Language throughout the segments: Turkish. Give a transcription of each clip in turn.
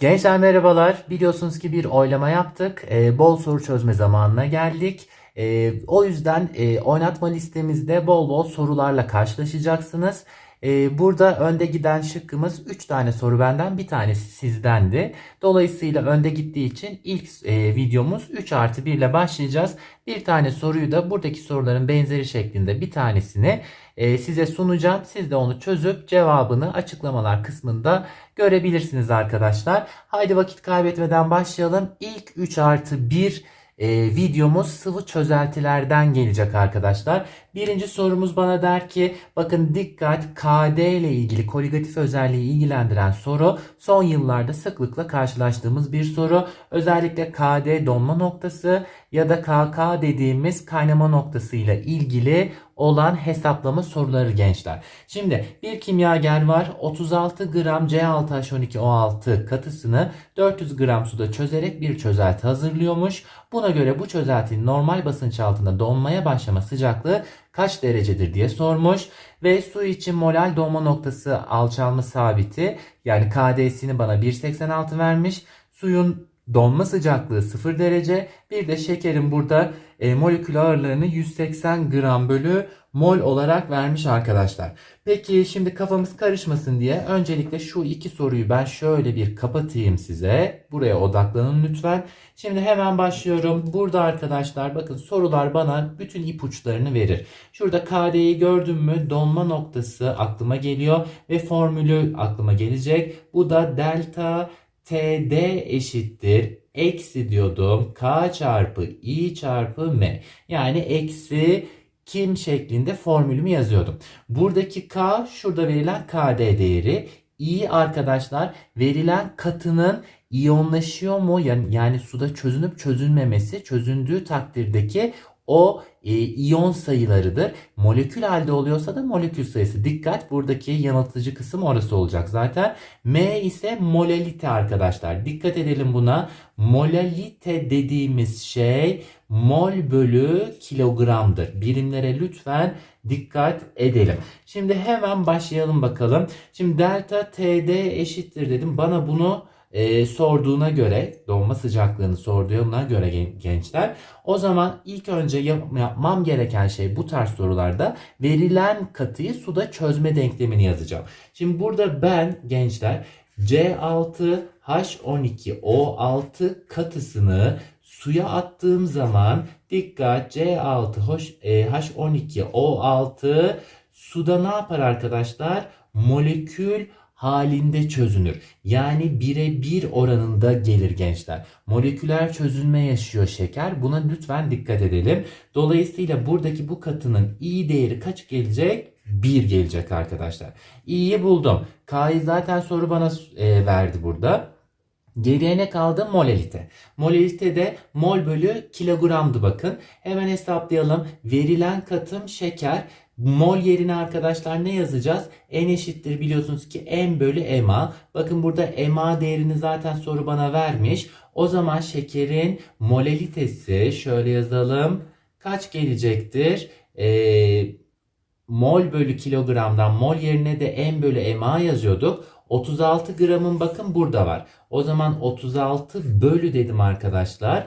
Gençler merhabalar. Biliyorsunuz ki bir oylama yaptık. Ee, bol soru çözme zamanına geldik. Ee, o yüzden e, oynatma listemizde bol bol sorularla karşılaşacaksınız. Ee, burada önde giden şıkkımız 3 tane soru benden bir tanesi sizdendi. Dolayısıyla önde gittiği için ilk e, videomuz 3 artı 1 ile başlayacağız. Bir tane soruyu da buradaki soruların benzeri şeklinde bir tanesini e, size sunacağım. Siz de onu çözüp cevabını açıklamalar kısmında görebilirsiniz arkadaşlar. Haydi vakit kaybetmeden başlayalım. İlk 3 artı 1 e, videomuz sıvı çözeltilerden gelecek arkadaşlar. Birinci sorumuz bana der ki bakın dikkat KD ile ilgili koligatif özelliği ilgilendiren soru son yıllarda sıklıkla karşılaştığımız bir soru. Özellikle KD donma noktası ya da KK dediğimiz kaynama noktası ile ilgili olan hesaplama soruları gençler. Şimdi bir kimyager var 36 gram C6H12O6 katısını 400 gram suda çözerek bir çözelti hazırlıyormuş. Buna göre bu çözeltinin normal basınç altında donmaya başlama sıcaklığı kaç derecedir diye sormuş. Ve su için molal donma noktası alçalma sabiti yani KD'sini bana 1.86 vermiş. Suyun donma sıcaklığı 0 derece. Bir de şekerin burada e, molekül ağırlığını 180 gram bölü mol olarak vermiş arkadaşlar. Peki şimdi kafamız karışmasın diye öncelikle şu iki soruyu ben şöyle bir kapatayım size. Buraya odaklanın lütfen. Şimdi hemen başlıyorum. Burada arkadaşlar bakın sorular bana bütün ipuçlarını verir. Şurada KD'yi gördüm mü donma noktası aklıma geliyor ve formülü aklıma gelecek. Bu da delta TD eşittir eksi diyordum K çarpı I çarpı M. Yani eksi kim şeklinde formülümü yazıyordum. Buradaki K şurada verilen KD değeri. I arkadaşlar verilen katının iyonlaşıyor mu yani, yani suda çözünüp çözünmemesi çözündüğü takdirdeki o e, iyon sayılarıdır. Molekül halde oluyorsa da molekül sayısı. Dikkat buradaki yanıltıcı kısım orası olacak zaten. M ise molalite arkadaşlar. Dikkat edelim buna. Molalite dediğimiz şey mol bölü kilogramdır. Birimlere lütfen dikkat edelim. Şimdi hemen başlayalım bakalım. Şimdi delta TD eşittir dedim. Bana bunu e, sorduğuna göre donma sıcaklığını sorduğuna göre gençler o zaman ilk önce yap, yapmam gereken şey bu tarz sorularda verilen katıyı suda çözme denklemini yazacağım. Şimdi burada ben gençler C6H12O6 katısını suya attığım zaman dikkat C6H12O6 suda ne yapar arkadaşlar? Molekül halinde çözünür. Yani bire bir oranında gelir gençler. Moleküler çözünme yaşıyor şeker. Buna lütfen dikkat edelim. Dolayısıyla buradaki bu katının i değeri kaç gelecek? 1 gelecek arkadaşlar. i'yi buldum. K'yı zaten soru bana e, verdi burada. Geriye ne kaldı? Molalite. Molalite de mol bölü kilogramdı bakın. Hemen hesaplayalım. Verilen katım şeker. Mol yerine arkadaşlar ne yazacağız? N eşittir biliyorsunuz ki M bölü MA. Bakın burada MA değerini zaten soru bana vermiş. O zaman şekerin molalitesi şöyle yazalım. Kaç gelecektir? Ee, mol bölü kilogramdan mol yerine de M bölü MA yazıyorduk. 36 gramın bakın burada var. O zaman 36 bölü dedim arkadaşlar.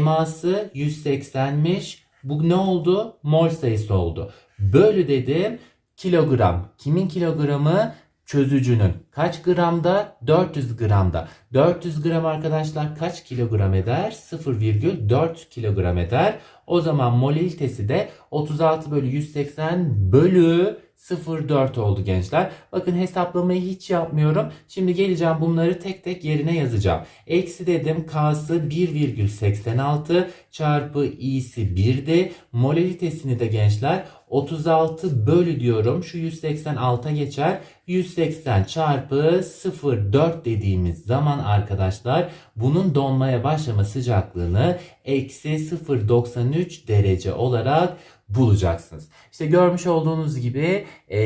MA'sı 180'miş. Bu ne oldu? Mol sayısı oldu. Bölü dedim kilogram. Kimin kilogramı? Çözücünün. Kaç gramda? 400 gramda. 400 gram arkadaşlar kaç kilogram eder? 0,4 kilogram eder. O zaman molilitesi de 36 bölü 180 bölü 0,4 oldu gençler. Bakın hesaplamayı hiç yapmıyorum. Şimdi geleceğim bunları tek tek yerine yazacağım. Eksi dedim K'sı 1,86 çarpı i'si 1'di. Molalitesini de gençler 36 bölü diyorum. Şu 186'a geçer. 180 çarpı 0,4 dediğimiz zaman arkadaşlar bunun donmaya başlama sıcaklığını eksi 0,93 derece olarak bulacaksınız. İşte görmüş olduğunuz gibi e,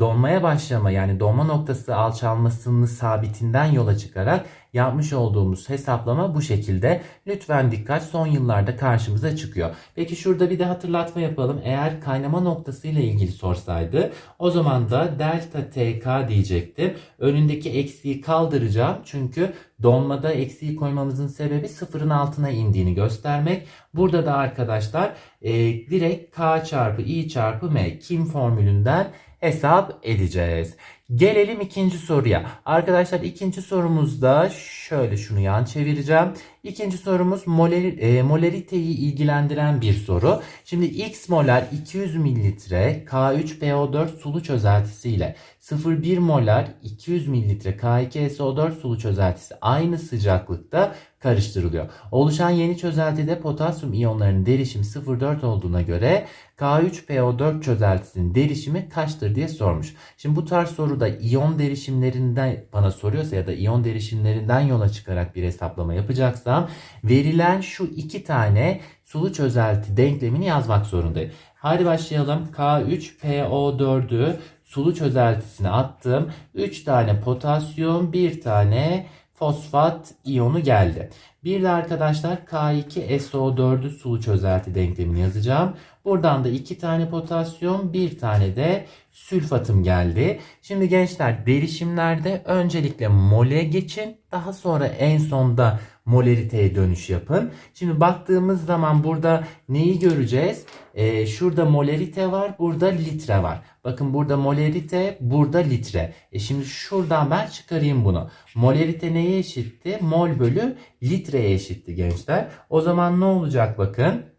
donmaya başlama yani donma noktası alçalmasını sabitinden yola çıkarak yapmış olduğumuz hesaplama bu şekilde. Lütfen dikkat son yıllarda karşımıza çıkıyor. Peki şurada bir de hatırlatma yapalım. Eğer kaynama noktası ile ilgili sorsaydı o zaman da delta tk diyecektim. Önündeki eksiği kaldıracağım çünkü donmada eksiği koymamızın sebebi sıfırın altına indiğini göstermek. Burada da arkadaşlar e, direkt K çarpı I çarpı M kim formülünden hesap edeceğiz. Gelelim ikinci soruya. Arkadaşlar ikinci sorumuzda şöyle şunu yan çevireceğim. İkinci sorumuz moler, e, molariteyi ilgilendiren bir soru. Şimdi x molar 200 mililitre K3PO4 sulu çözeltisiyle 0,1 molar 200 mililitre K2SO4 sulu çözeltisi aynı sıcaklıkta karıştırılıyor. Oluşan yeni çözeltide potasyum iyonlarının derişimi 0,4 olduğuna göre K3PO4 çözeltisinin derişimi kaçtır diye sormuş. Şimdi bu tarz soruda iyon derişimlerinden bana soruyorsa ya da iyon derişimlerinden yola çıkarak bir hesaplama yapacaksam verilen şu iki tane sulu çözelti denklemini yazmak zorundayım. Hadi başlayalım. K3PO4'ü sulu çözeltisine attım. 3 tane potasyum, 1 tane fosfat iyonu geldi. Bir de arkadaşlar K2SO4'ü sulu çözelti denklemini yazacağım. Buradan da 2 tane potasyum, 1 tane de sülfatım geldi. Şimdi gençler derişimlerde öncelikle mole geçin. Daha sonra en sonda moleriteye dönüş yapın. Şimdi baktığımız zaman burada neyi göreceğiz? Ee, şurada molerite var, burada litre var. Bakın burada molerite, burada litre. E şimdi şuradan ben çıkarayım bunu. Molerite neye eşitti? Mol bölü litreye eşitti gençler. O zaman ne olacak bakın.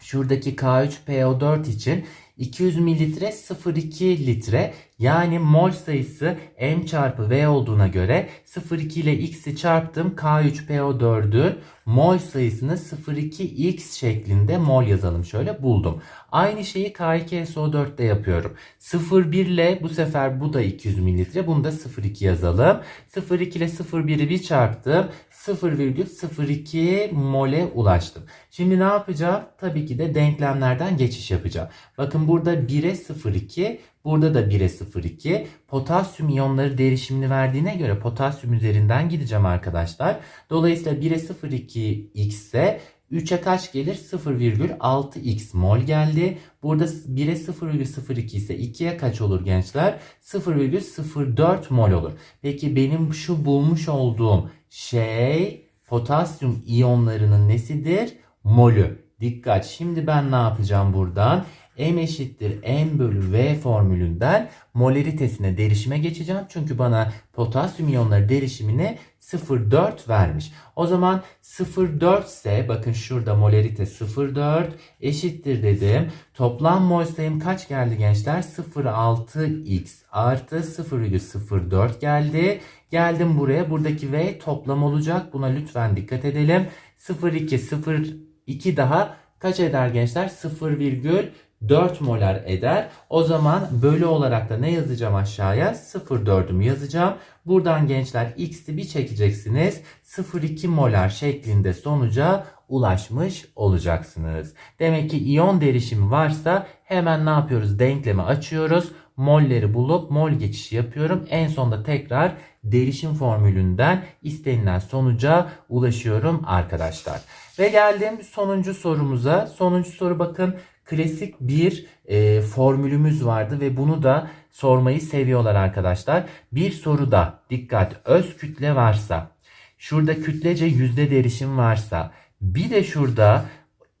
Şuradaki K3PO4 için 200 mililitre 0,2 litre yani mol sayısı m çarpı v olduğuna göre 0,2 ile x'i çarptım K3PO4'ün mol sayısını 0,2x şeklinde mol yazalım şöyle buldum. Aynı şeyi K2SO4'te yapıyorum. 0,1 ile bu sefer bu da 200 mililitre bunu da 0,2 yazalım. 0,2 ile 0,1'i bir çarptım 0,02 mole ulaştım. Şimdi ne yapacağım? Tabii ki de denklemlerden geçiş yapacağım. Bakın burada 1'e 0,2 Burada da 1'e 0,2. Potasyum iyonları derişimini verdiğine göre potasyum üzerinden gideceğim arkadaşlar. Dolayısıyla 1'e 0,2 x ise 3'e kaç gelir? 0,6x mol geldi. Burada 1'e 0,02 ise 2'ye kaç olur gençler? 0,04 mol olur. Peki benim şu bulmuş olduğum şey potasyum iyonlarının nesidir? Molü. Dikkat. Şimdi ben ne yapacağım buradan? M eşittir M bölü V formülünden molaritesine derişime geçeceğim. Çünkü bana potasyum iyonları derişimini 0,4 vermiş. O zaman 0,4 ise bakın şurada molarite 0,4 eşittir dedim. Toplam mol sayım kaç geldi gençler? 0,6x artı 0,04 geldi. Geldim buraya. Buradaki V toplam olacak. Buna lütfen dikkat edelim. 0,2 0,2 daha kaç eder gençler? 0,4 4 molar eder. O zaman bölü olarak da ne yazacağım aşağıya? 0,4'ümü yazacağım. Buradan gençler x'i bir çekeceksiniz. 0,2 molar şeklinde sonuca ulaşmış olacaksınız. Demek ki iyon derişimi varsa hemen ne yapıyoruz? Denklemi açıyoruz. Molleri bulup mol geçişi yapıyorum. En sonda tekrar derişim formülünden istenilen sonuca ulaşıyorum arkadaşlar. Ve geldim sonuncu sorumuza. Sonuncu soru bakın klasik bir e, formülümüz vardı ve bunu da sormayı seviyorlar arkadaşlar. Bir soruda dikkat öz kütle varsa, şurada kütlece yüzde derişim varsa, bir de şurada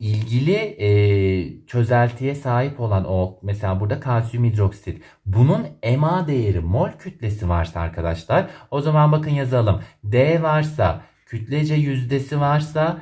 ilgili e, çözeltiye sahip olan o mesela burada kalsiyum hidroksit. Bunun MA değeri mol kütlesi varsa arkadaşlar o zaman bakın yazalım. D varsa kütlece yüzdesi varsa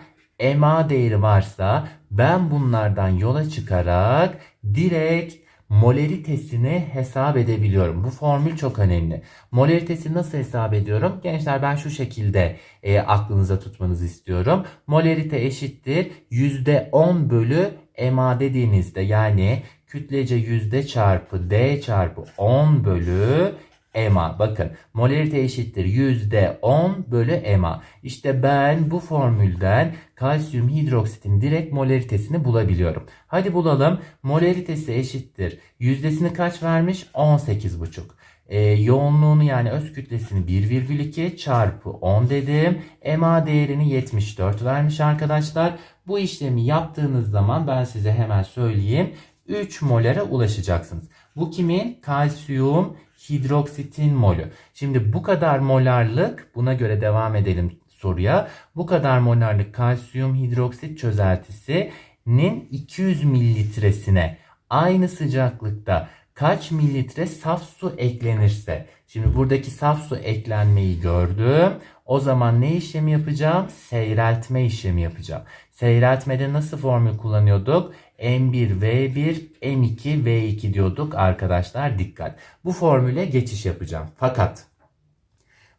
MA değeri varsa ben bunlardan yola çıkarak direkt molaritesini hesap edebiliyorum. Bu formül çok önemli. Molaritesini nasıl hesap ediyorum? Gençler ben şu şekilde e, aklınıza tutmanızı istiyorum. Molarite eşittir %10 bölü MA dediğinizde yani kütlece yüzde çarpı D çarpı 10 bölü EMA. Bakın molarite eşittir %10 bölü EMA. İşte ben bu formülden kalsiyum hidroksitin direkt molaritesini bulabiliyorum. Hadi bulalım. Molaritesi eşittir. Yüzdesini kaç vermiş? 18,5. Ee, yoğunluğunu yani öz kütlesini 1,2 çarpı 10 dedim. EMA değerini 74 vermiş arkadaşlar. Bu işlemi yaptığınız zaman ben size hemen söyleyeyim. 3 molere ulaşacaksınız. Bu kimin? Kalsiyum hidroksitin molü. Şimdi bu kadar molarlık buna göre devam edelim soruya. Bu kadar molarlık kalsiyum hidroksit çözeltisinin 200 mililitresine aynı sıcaklıkta kaç mililitre saf su eklenirse. Şimdi buradaki saf su eklenmeyi gördüm. O zaman ne işlemi yapacağım? Seyreltme işlemi yapacağım. Seyreltmede nasıl formül kullanıyorduk? M1 V1 M2 V2 diyorduk arkadaşlar dikkat. Bu formüle geçiş yapacağım. Fakat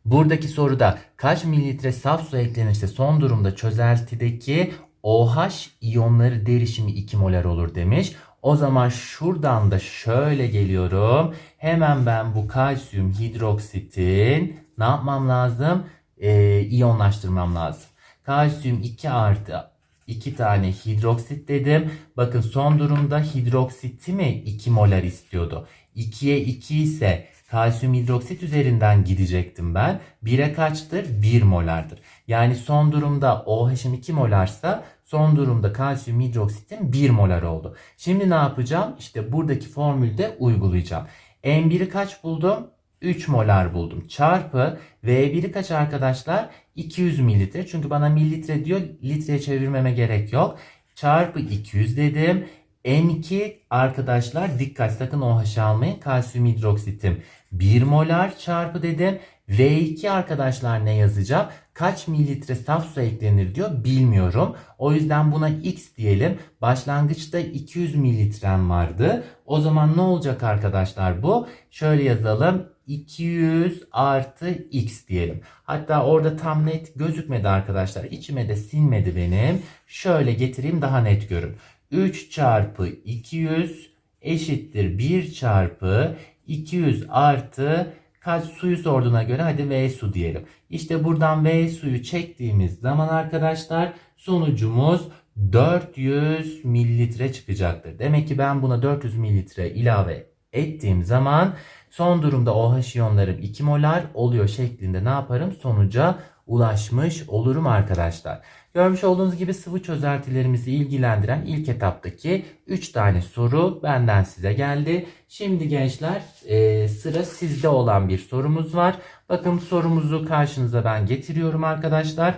buradaki soruda kaç mililitre saf su eklenirse son durumda çözeltideki OH iyonları derişimi 2 molar olur demiş. O zaman şuradan da şöyle geliyorum. Hemen ben bu kalsiyum hidroksitin ne yapmam lazım? Ee, iyonlaştırmam lazım. Kalsiyum 2 artı 2 tane hidroksit dedim. Bakın son durumda hidroksiti mi 2 molar istiyordu. 2'ye 2 ise kalsiyum hidroksit üzerinden gidecektim ben. 1'e kaçtır? 1 molardır. Yani son durumda OH'im 2 molarsa son durumda kalsiyum hidroksitin 1 molar oldu. Şimdi ne yapacağım? İşte buradaki formülde uygulayacağım. M1'i kaç buldum? 3 molar buldum. Çarpı V1'i kaç arkadaşlar? 200 mililitre. Çünkü bana mililitre diyor. Litreye çevirmeme gerek yok. Çarpı 200 dedim. M2 arkadaşlar dikkat sakın OH almayın. Kalsiyum hidroksitim 1 molar çarpı dedim. V2 arkadaşlar ne yazacağım? Kaç mililitre saf su eklenir diyor bilmiyorum. O yüzden buna X diyelim. Başlangıçta 200 mililitrem vardı. O zaman ne olacak arkadaşlar bu? Şöyle yazalım. 200 artı X diyelim. Hatta orada tam net gözükmedi arkadaşlar. İçime de sinmedi benim. Şöyle getireyim daha net görün. 3 çarpı 200 eşittir 1 çarpı 200 artı kaç suyu sorduğuna göre hadi V su diyelim. İşte buradan V suyu çektiğimiz zaman arkadaşlar sonucumuz 400 mililitre çıkacaktır. Demek ki ben buna 400 mililitre ilave ettiğim zaman son durumda OH iyonlarım 2 molar oluyor şeklinde ne yaparım? Sonuca ulaşmış olurum arkadaşlar. Görmüş olduğunuz gibi sıvı çözeltilerimizi ilgilendiren ilk etaptaki 3 tane soru benden size geldi. Şimdi gençler e, sıra sizde olan bir sorumuz var. Bakın sorumuzu karşınıza ben getiriyorum arkadaşlar.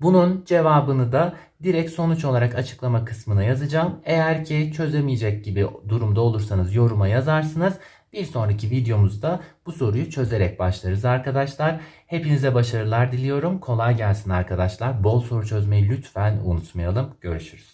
Bunun cevabını da direkt sonuç olarak açıklama kısmına yazacağım. Eğer ki çözemeyecek gibi durumda olursanız yoruma yazarsınız. Bir sonraki videomuzda bu soruyu çözerek başlarız arkadaşlar. Hepinize başarılar diliyorum. Kolay gelsin arkadaşlar. Bol soru çözmeyi lütfen unutmayalım. Görüşürüz.